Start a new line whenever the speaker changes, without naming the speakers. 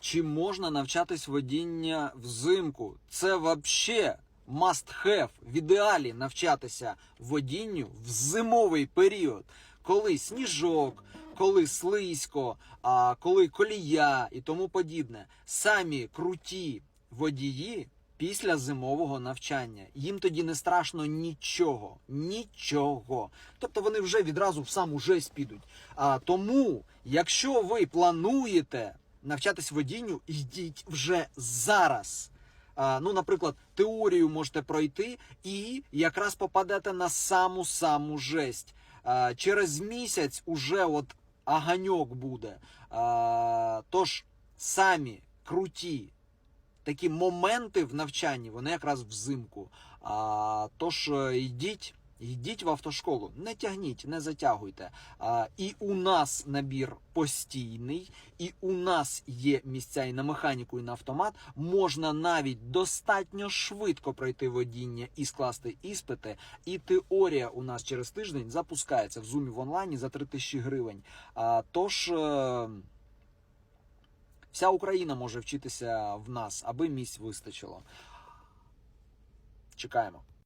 чи можна навчатись водіння взимку. Це вообще must have в ідеалі навчатися водінню в зимовий період, коли сніжок, коли слизько, а коли колія і тому подібне. Самі круті водії після зимового навчання. Їм тоді не страшно нічого. Нічого. Тобто вони вже відразу в саму жесть підуть. А, тому, якщо ви плануєте навчатись водінню, йдіть вже зараз. Ну, наприклад, теорію можете пройти і якраз попадете на саму саму жесть. Через місяць уже от аганьок буде. Тож самі круті такі моменти в навчанні, вони якраз взимку. Тож е, йдіть. Йдіть в автошколу, не тягніть, не затягуйте. А, і у нас набір постійний, і у нас є місця і на механіку, і на автомат. Можна навіть достатньо швидко пройти водіння і скласти іспити. І теорія у нас через тиждень запускається в зумі в онлайні за 3000 гривень. А, тож. е, Вся Україна може вчитися в нас, аби місць вистачило. Чекаємо.